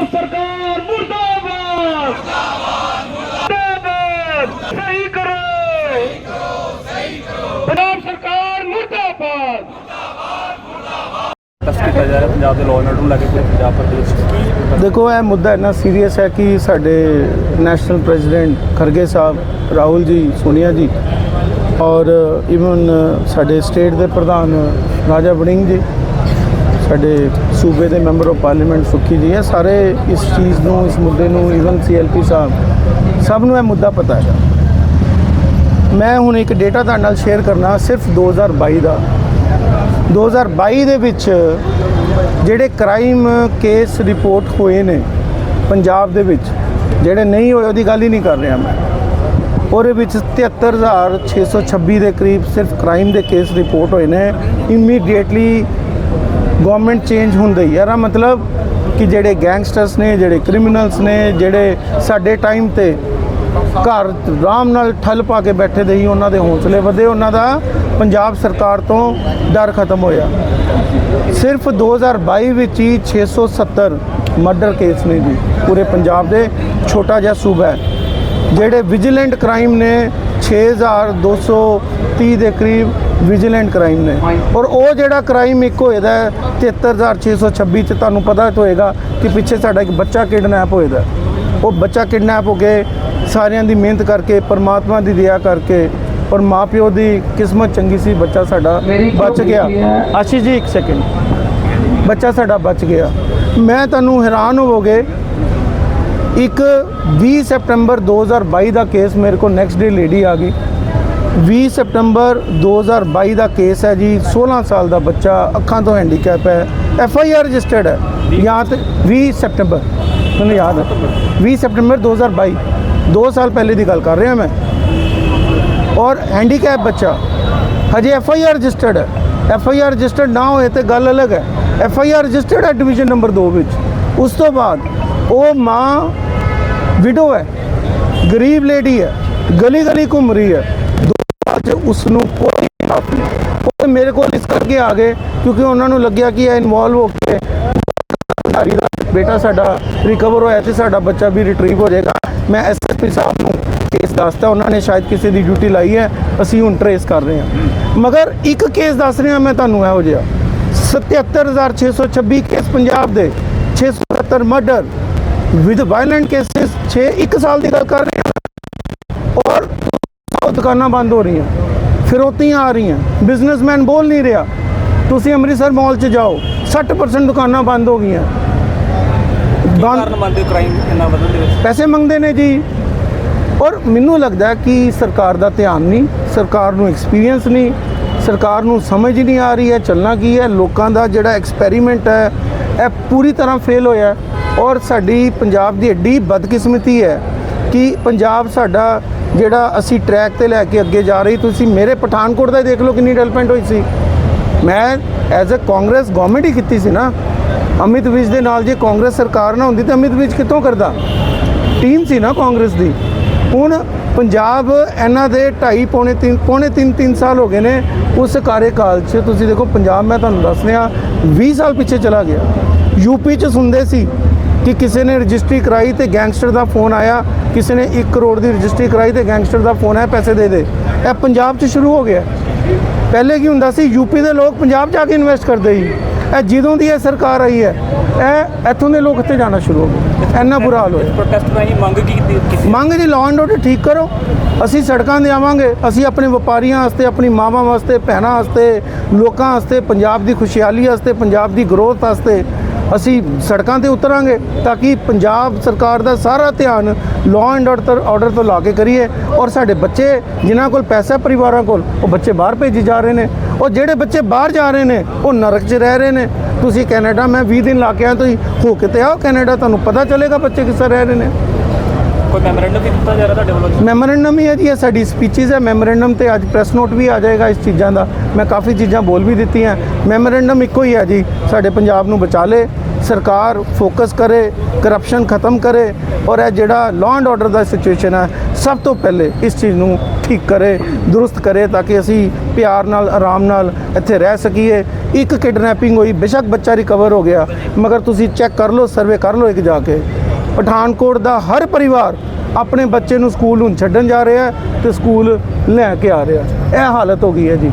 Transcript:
ਪੰਜਾਬ ਸਰਕਾਰ ਮੁਰਦਾਬਾਦ। ਮੁਰਦਾਬਾਦ। ਸਹੀ ਕਰੋ। ਸਹੀ ਕਰੋ ਸਹੀ ਕਰੋ ਪੰਜਾਬ ਸਰਕਾਰ ਮੁਰਦਾਬਾਦ। ਟੈਸਟ ਕੀਤਾ ਜਾ ਰਿਹਾ ਪੰਜਾਬ ਦੇ ਲਾਅ ਐਂਡ ਆਰਡਰ ਨੂੰ ਲੈ ਕੇ ਪੂਰੇ ਪੰਜਾਬ ਪ੍ਰਦੇਸ਼ 'ਚ ਦੇਖੋ ਇਹ ਮੁੱਦਾ ਇੰਨਾ ਸੀਰੀਅਸ ਹੈ ਕਿ ਸਾਡੇ ਨੈਸ਼ਨਲ ਪ੍ਰੈਜ਼ੀਡੈਂਟ ਖਰਗੇ ਸਾਹਿਬ ਰਾਹੁਲ ਜੀ ਸੋਨੀਆ ਜੀ ਔਰ ਇਵਨ ਸਾਡੇ ਸਟੇਟ ਦੇ ਪ੍ਰਧਾਨ ਰਾਜਾ ਵੜਿੰਗ ਜੀ ਸਾਡੇ ਸੂਬੇ ਦੇ ਮੈਂਬਰ ਆਫ ਪਾਰਲੀਮੈਂਟ ਸੁੱਖੀ ਜੀ ਹੈ, ਸਾਰੇ ਇਸ ਚੀਜ਼ ਨੂੰ, ਇਸ ਮੁੱਦੇ ਨੂੰ ਇਵਨ ਸੀਐਲਪੀ ਸਾਹਿਬ, ਸਭ ਨੂੰ ਇਹ ਮੁੱਦਾ ਪਤਾ ਹੈ। ਮੈਂ ਹੁਣ ਇੱਕ ਡੇਟਾ ਤੁਹਾਡੇ ਨਾਲ ਸ਼ੇਅਰ ਕਰਨਾ, ਸਿਰਫ 2022 ਦਾ। 2022 ਦੇ ਵਿੱਚ ਜਿਹੜੇ ਕ੍ਰਾਈਮ ਕੇਸ ਰਿਪੋਰਟ ਹੋਏ ਨੇ ਪੰਜਾਬ ਦੇ ਵਿੱਚ, ਜਿਹੜੇ ਨਹੀਂ ਹੋਏ, ਉਹਦੀ ਗੱਲ ਹੀ ਨਹੀਂ ਕਰ ਰਿਹਾ ਮੈਂ। ਉਹਦੇ ਵਿੱਚ 73626 ਦੇ ਕਰੀਬ ਸਿਰਫ ਕ੍ਰਾਈਮ ਦੇ ਕੇਸ ਰਿਪੋਰਟ ਹੋਏ ਨੇ। ਇਮੀਡੀਏਟਲੀ ਗਵਰਨਮੈਂਟ ਚੇਂਜ ਹੁੰਦੀ ਹੈ ਇਹਦਾ ਮਤਲਬ ਕਿ ਜਿਹੜੇ ਗੈਂਗਸਟਰਸ ਨੇ, ਜਿਹੜੇ ਕ੍ਰਿਮੀਨਲਸ ਨੇ, ਜਿਹੜੇ ਸਾਡੇ ਟਾਈਮ ਤੇ ਘਰ ਆਰਾਮ ਨਾਲ ਠੱਲ ਪਾ ਕੇ ਬੈਠੇ ਦੇ ਹੀ ਉਹਨਾਂ ਦੇ ਹੌਸਲੇ ਵਧੇ, ਉਹਨਾਂ ਦਾ ਪੰਜਾਬ ਸਰਕਾਰ ਤੋਂ ਡਰ ਖਤਮ ਹੋਇਆ। ਸਿਰਫ 2022 ਵਿੱਚ ਹੀ 670 ਮਰਡਰ ਕੇਸ ਨੇ ਜੀ, ਪੂਰੇ ਪੰਜਾਬ ਦੇ, ਛੋਟਾ ਜਿਹਾ ਸੂਬਾ ਹੈ। ਜਿਹੜੇ ਵਿਜੀਲੈਂਟ ਕ੍ਰਾਈਮ ਨੇ 6230 ਦੇ ਕਰੀਬ ਵਿਜੀਲੈਂਟ ਕ੍ਰਾਈਮ ਨੇ। ਔਰ ਉਹ ਜਿਹੜਾ ਕ੍ਰਾਈਮ ਇੱਕ ਹੋਏਦਾ ਹੈ 73626 ਚ ਤੁਹਾਨੂੰ ਪਤਾ ਹੋਏਗਾ ਕਿ ਪਿੱਛੇ ਸਾਡਾ ਇੱਕ ਬੱਚਾ ਕਿਡਨੈਪ ਹੋਏਦਾ ਉਹ ਬੱਚਾ ਕਿਡਨੈਪ ਹੋ ਕੇ ਸਾਰਿਆਂ ਦੀ ਮਿਹਨਤ ਕਰਕੇ ਪਰਮਾਤਮਾ ਦੀ ਦਇਆ ਕਰਕੇ ਔਰ ਮਾਪਿਓ ਦੀ ਕਿਸਮਤ ਚੰਗੀ ਸੀ ਬੱਚਾ ਸਾਡਾ ਬਚ ਗਿਆ। ਆਸ਼ੀਸ਼ ਜੀ ਇੱਕ ਸੈਕਿੰਡ ਬੱਚਾ ਸਾਡਾ ਬਚ ਗਿਆ। ਮੈਂ ਤੁਹਾਨੂੰ ਹੈਰਾਨ ਹੋਵੋਗੇ ਇੱਕ 20 ਸਤੰਬਰ 2022 ਦਾ ਕੇਸ ਮੇਰੇ ਕੋਲ ਨੈਕਸਟ ਡੇ ਲੇਡੀ ਆ ਗਈ। 20 ਸਤੰਬਰ 2022 ਦਾ ਕੇਸ ਹੈ ਜੀ। 16 ਸਾਲ ਦਾ ਬੱਚਾ ਅੱਖਾਂ ਤੋਂ ਹੈਂਡੀਕੈਪ ਹੈ। ਐਫ ਆਈ ਆਰ ਰਜਿਸਟਰਡ ਹੈ। ਜਾਂ ਤੇ 20 ਸਤੰਬਰ ਮੈਨੂੰ ਯਾਦ ਹੈ। 20 ਸਤੰਬਰ 2022 2 ਸਾਲ ਪਹਿਲੇ ਦੀ ਗੱਲ ਕਰ ਰਿਹਾ ਮੈਂ। ਔਰ ਹੈਂਡੀਕੈਪ ਬੱਚਾ ਹਜੇ ਐਫ ਆਈ ਆਰ ਰਜਿਸਟਰਡ ਹੈ। ਐਫ ਆਈ ਆਰ ਰਜਿਸਟਰਡ ਨਾ ਹੋਏ ਤੇ ਗੱਲ ਅਲੱਗ ਹੈ। ਐਫ ਆਈ ਆਰ ਰਜਿਸਟਰਡ ਹੈ ਡਿਵੀਜ਼ਨ ਨੰਬਰ 2 ਵਿੱਚ। ਉਸ ਤੋਂ ਬਾਅਦ ਉਹ ਮਾਂ ਵਿਡੋ ਹੈ। ਗਰੀਬ ਲੇਡੀ ਹੈ। ਗਲੀ ਗਲੀ ਘੁੰਮ ਰਹੀ ਹੈ। ਅੱਜ ਉਸ ਨੂੰ ਕੋਈ ਇਨਸਾਫ ਨਹੀਂ ਉਹ ਮੇਰੇ ਕੋਲ ਇਸ ਕਰਕੇ ਆ ਗਏ ਕਿਉਂਕਿ ਉਹਨਾਂ ਨੂੰ ਲੱਗਿਆ ਕਿ ਇਹ ਇਨਵੋਲਵ ਹੋ ਕੇ ਧਾਰੀ ਦਾ ਬੇਟਾ ਸਾਡਾ ਰਿਕਵਰ ਹੋਇਆ ਤੇ ਸਾਡਾ ਬੱਚਾ ਵੀ ਰਿਟਰੀਵ ਹੋ ਜਾਏਗਾ। ਮੈਂ ਐਸਐਸਪੀ ਸਾਹਿਬ ਨੂੰ ਕੇਸ ਦੱਸਤਾ, ਉਹਨਾਂ ਨੇ ਸ਼ਾਇਦ ਕਿਸੇ ਦੀ ਡਿਊਟੀ ਲਾਈ ਹੈ, ਅਸੀਂ ਹੁਣ ਟਰੇਸ ਕਰ ਰਹੇ ਹਾਂ। ਮਗਰ ਇੱਕ ਕੇਸ ਦੱਸ ਰਿਹਾ ਮੈਂ ਤੁਹਾਨੂੰ ਇਹੋ ਜਿਹਾ। 77626 ਕੇਸ ਪੰਜਾਬ ਦੇ 670 ਮਰਡਰ ਵਿਦ ਵਾਇਲੈਂਟ ਕੇਸਿਸ 6 1 ਸਾਲ ਦੀ ਗੱਲ ਕਰ ਰਹੇ ਹਾਂ। ਔਰ ਦੁਕਾਨਾਂ ਬੰਦ ਹੋ ਰਹੀਆਂ। ਫਿਰੋਤੀਆਂ ਆ ਰਹੀਆਂ। ਬਿਜ਼ਨਸਮੈਨ ਬੋਲ ਨਹੀਂ ਰਿਹਾ। ਤੁਸੀਂ ਅੰਮ੍ਰਿਤਸਰ ਮਾਲ 'ਚ ਜਾਓ। 60% ਦੁਕਾਨਾਂ ਬੰਦ ਹੋ ਗਈਆਂ। ਬੰਦ ਕਾਰਨ ਮੰਨਦੇ ਕ੍ਰਾਈਮ ਇੰਨਾ ਵਧਣ ਦੇ ਵਿੱਚ? ਪੈਸੇ ਮੰਗਦੇ ਨੇ ਜੀ। ਔਰ ਮੈਨੂੰ ਲੱਗਦਾ ਕਿ ਸਰਕਾਰ ਦਾ ਧਿਆਨ ਨਹੀਂ ਸਰਕਾਰ ਨੂੰ ਐਕਸਪੀਰੀਅੰਸ ਨਹੀਂ ਸਰਕਾਰ ਨੂੰ ਸਮਝ ਨਹੀਂ ਆ ਰਹੀ ਹੈ ਚੱਲਣਾ ਕੀ ਹੈ। ਲੋਕਾਂ ਦਾ ਜਿਹੜਾ ਐਕਸਪੈਰੀਮੈਂਟ ਹੈ ਇਹ ਪੂਰੀ ਤਰ੍ਹਾਂ ਫੇਲ ਹੋਇਆ ਹੈ। ਔਰ ਸਾਡੀ ਪੰਜਾਬ ਦੀ ਐਡੀ ਬਦਕਿਸਮਤੀ ਹੈ ਕਿ ਪੰਜਾਬ ਸਾਡਾ ਜਿਹੜਾ ਅਸੀਂ ਟਰੈਕ ਤੇ ਲੈ ਕੇ ਅੱਗੇ ਜਾ ਰਹੀ, ਤੁਸੀਂ ਮੇਰੇ ਪਠਾਨਕੋਟ ਦਾ ਹੀ ਦੇਖ ਲਓ ਕਿੰਨੀ ਡਿਵੈਲਪਮੈਂਟ ਹੋਈ ਸੀ। ਮੈਂ ਐਜ਼ ਅ ਕਾਂਗਰਸ ਗਵਰਨਮੈਂਟ ਹੀ ਕੀਤੀ ਸੀ ਨਾ। ਅਮਿਤ ਵਿਜ ਦੇ ਨਾਲ ਜੇ ਕਾਂਗਰਸ ਸਰਕਾਰ ਨਾ ਹੁੰਦੀ, ਤਾਂ ਅਮਿਤ ਵਿਜ ਕਿੱਥੋਂ ਕਰਦਾ? ਟੀਮ ਸੀ ਨਾ ਕਾਂਗਰਸ ਦੀ। ਹੁਣ ਪੰਜਾਬ ਇਹਨਾਂ ਦੇ 2.5 ਪੌਣੇ 3 ਪੌਣੇ 3 3 ਸਾਲ ਹੋ ਗਏ ਨੇ ਉਸ ਕਾਰਜਕਾਲ 'ਚ। ਤੁਸੀਂ ਦੇਖੋ, ਪੰਜਾਬ ਮੈਂ ਤੁਹਾਨੂੰ ਦੱਸ ਰਿਹਾ 20 ਸਾਲ ਪਿੱਛੇ ਚਲਾ ਗਿਆ। ਯੂਪੀ 'ਚ ਸੁਣਦੇ ਸੀ। ਕਿ ਕਿਸੇ ਨੇ ਰਜਿਸਟਰੀ ਕਰਾਈ ਤੇ ਗੈਂਗਸਟਰ ਦਾ ਫੋਨ ਆਇਆ ਕਿਸੇ ਨੇ 1 ਕਰੋੜ ਦੀ ਰਜਿਸਟਰੀ ਕਰਾਈ ਤੇ ਗੈਂਗਸਟਰ ਦਾ ਫੋਨ ਆਇਆ ਪੈਸੇ ਦੇ ਦੇ। ਇਹ ਪੰਜਾਬ 'ਚ ਸ਼ੁਰੂ ਹੋ ਗਿਆ। ਪਹਿਲੇ ਕੀ ਹੁੰਦਾ ਸੀ ਯੂਪੀ ਦੇ ਲੋਕ ਪੰਜਾਬ ਜਾ ਕੇ ਇਨਵੈਸਟ ਕਰਦੇ ਸੀ। ਇਹ ਜਦੋਂ ਦੀ ਇਹ ਸਰਕਾਰ ਆਈ ਹੈ ਇਹ ਇੱਥੋਂ ਦੇ ਲੋਕ ਇੱਥੇ ਜਾਣਾ ਸ਼ੁਰੂ ਹੋ ਗਏ। ਇੰਨਾ ਬੁਰਾ ਹਾਲ ਹੋਇਆ। ਪ੍ਰੋਟੈਸਟ ਰਾਹੀਂ ਮੰਗ ਕੀ ਕੀਤੀ ਮੰਗ ਜੀ ਲਾਅ ਐਂਡ ਆਰਡਰ ਠੀਕ ਕਰੋ। ਅਸੀਂ ਸੜਕਾਂ ਤੇ ਆਵਾਂਗੇ। ਅਸੀਂ ਆਪਣੇ ਵਪਾਰੀਆਂ ਵਾਸਤੇ ਆਪਣੀ ਮਾਵਾਂ ਵਾਸਤੇ ਭੈਣਾਂ ਵਾਸਤੇ ਲੋਕਾਂ ਵਾਸਤੇ ਪੰਜਾਬ ਦੀ ਖੁਸ਼ਹਾਲੀ ਵਾਸਤੇ ਪੰਜਾਬ ਦੀ ਗਰੋਥ ਵਾਸਤੇ ਅਸੀਂ ਸੜਕਾਂ ਤੇ ਉਤਰਾਂਗੇ ਤਾਂ ਕਿ ਪੰਜਾਬ ਸਰਕਾਰ ਦਾ ਸਾਰਾ ਧਿਆਨ ਲਾਅ ਐਂਡ ਆਰਡਰ ਆਰਡਰ ਤੋਂ ਲਾ ਕੇ ਕਰੀਏ। ਔਰ ਸਾਡੇ ਬੱਚੇ ਜਿਨ੍ਹਾਂ ਕੋਲ ਪੈਸਾ ਪਰਿਵਾਰਾਂ ਕੋਲ ਉਹ ਬੱਚੇ ਬਾਹਰ ਭੇਜੀ ਜਾ ਰਹੇ ਨੇ। ਉਹ ਜਿਹੜੇ ਬੱਚੇ ਬਾਹਰ ਜਾ ਰਹੇ ਨੇ ਉਹ ਨਰਕ 'ਚ ਰਹਿ ਰਹੇ ਨੇ। ਤੁਸੀਂ ਕੈਨੇਡਾ ਮੈਂ 20 ਦਿਨ ਲਾ ਕੇ ਆਇਆ ਤੁਸੀਂ ਹੋ ਕੇ ਤੇ ਆਓ ਕੈਨੇਡਾ ਤੁਹਾਨੂੰ ਪਤਾ ਚੱਲੇਗਾ ਬੱਚੇ ਕਿਸ ਤਰ੍ਹਾਂ ਰਹਿ ਰਹੇ ਨੇ। ਕੋਈ ਮੈਮੋਰੈਂਡਮ ਵੀ ਦਿੱਤਾ ਜਾ ਰਿਹਾ ਤੁਹਾਡੇ ਵੱਲੋਂ? ਮੈਮੋਰੈਂਡਮ ਹੀ ਹੈ ਜੀ ਇਹ ਸਾਡੀ ਸਪੀਚਿਸ ਹੈ। ਮੈਮੋਰੈਂਡਮ ਤੇ ਅੱਜ ਪ੍ਰੈਸ ਨੋਟ ਵੀ ਆ ਜਾਏਗਾ ਇਸ ਚੀਜ਼ਾਂ ਦਾ। ਮੈਂ ਕਾਫੀ ਚੀਜ਼ਾਂ ਬੋਲ ਵੀ ਦਿੱਤੀਆਂ। ਮੈਮੋਰੈਂਡਮ ਇੱਕੋ ਹੀ ਹੈ ਜੀ ਸਾਡੇ ਪੰਜਾਬ ਨੂੰ ਬਚਾ ਲੇ। ਸਰਕਾਰ ਫੋਕਸ ਕਰੇ ਕਰਪਸ਼ਨ ਖਤਮ ਕਰੇ ਔਰ ਇਹ ਜਿਹੜਾ ਲਾਅ ਐਂਡ ਆਰਡਰ ਦਾ ਸਿਚੁਏਸ਼ਨ ਹੈ, ਸਭ ਤੋਂ ਪਹਿਲੇ ਇਸ ਚੀਜ਼ ਨੂੰ ਠੀਕ ਕਰੇ, ਦਰੁਸਤ ਕਰੇ ਤਾਂ ਕਿ ਅਸੀਂ ਪਿਆਰ ਨਾਲ, ਆਰਾਮ ਨਾਲ ਇੱਥੇ ਰਹਿ ਸਕੀਏ। ਇੱਕ ਕਿਡਨੈਪਿੰਗ ਹੋਈ, ਬੇਸ਼ੱਕ ਬੱਚਾ ਰਿਕਵਰ ਹੋ ਗਿਆ, ਮਗਰ ਤੁਸੀਂ ਚੈੱਕ ਕਰ ਲਓ ਸਰਵੇ ਕਰ ਲਓ ਇੱਕ ਜਾ ਕੇ। ਪਠਾਨਕੋਟ ਦਾ ਹਰ ਪਰਿਵਾਰ ਆਪਣੇ ਬੱਚੇ ਨੂੰ ਸਕੂਲ ਹੁਣ ਛੱਡਣ ਜਾ ਰਿਹਾ ਹੈ ਤੇ ਸਕੂਲ ਲੈ ਕੇ ਆ ਰਿਹਾ ਇਹ ਹਾਲਤ ਹੋ ਗਈ ਹੈ ਜੀ।